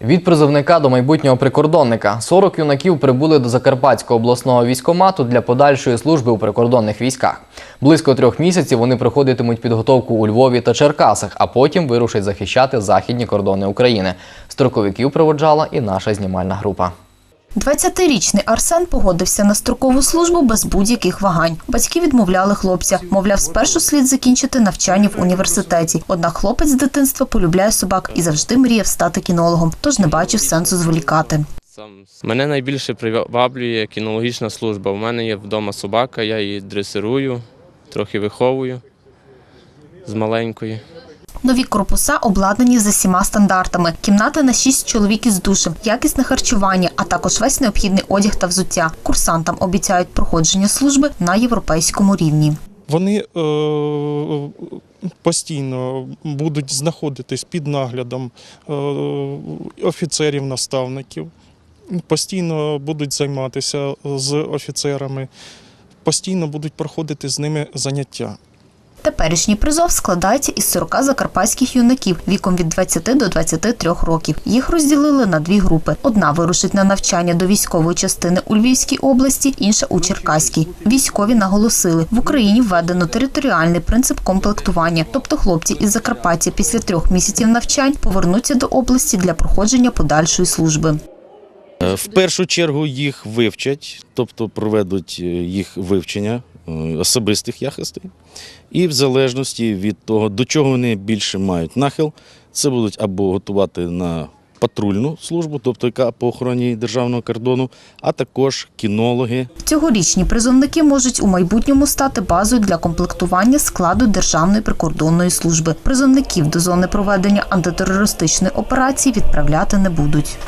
Від призовника до майбутнього прикордонника 40 юнаків прибули до Закарпатського обласного військомату для подальшої служби у прикордонних військах. Близько трьох місяців вони проходитимуть підготовку у Львові та Черкасах, а потім вирушать захищати західні кордони України. Строковиків проводжала і наша знімальна група. 20-річний Арсен погодився на строкову службу без будь-яких вагань. Батьки відмовляли хлопця. Мовляв, спершу слід закінчити навчання в університеті. Однак хлопець з дитинства полюбляє собак і завжди мріяв стати кінологом, тож не бачив сенсу зволікати. Мене найбільше приваблює кінологічна служба. У мене є вдома собака, я її дресирую, трохи виховую з маленької. Нові корпуса обладнані за всіма стандартами: кімнати на шість чоловік із душем, якісне харчування, а також весь необхідний одяг та взуття. Курсантам обіцяють проходження служби на європейському рівні. Вони е, постійно будуть знаходитись під наглядом е, офіцерів-наставників, постійно будуть займатися з офіцерами, постійно будуть проходити з ними заняття. Теперішній призов складається із 40 закарпатських юнаків віком від 20 до 23 років. Їх розділили на дві групи. Одна вирушить на навчання до військової частини у Львівській області, інша у Черкаській. Військові наголосили, в Україні введено територіальний принцип комплектування, тобто хлопці із Закарпаття після трьох місяців навчань повернуться до області для проходження подальшої служби. Е, В першу чергу їх вивчать, тобто проведуть е, їх вивчення особистих якостей. І в залежності від того, до чого вони більше мають нахил, це будуть або готувати на патрульну службу, тобто яка по охороні державного кордону, а також кінологи, Цьогорічні призовники можуть у майбутньому стати базою для комплектування складу Державної прикордонної служби. Призовників до зони проведення антитерористичної операції відправляти не будуть.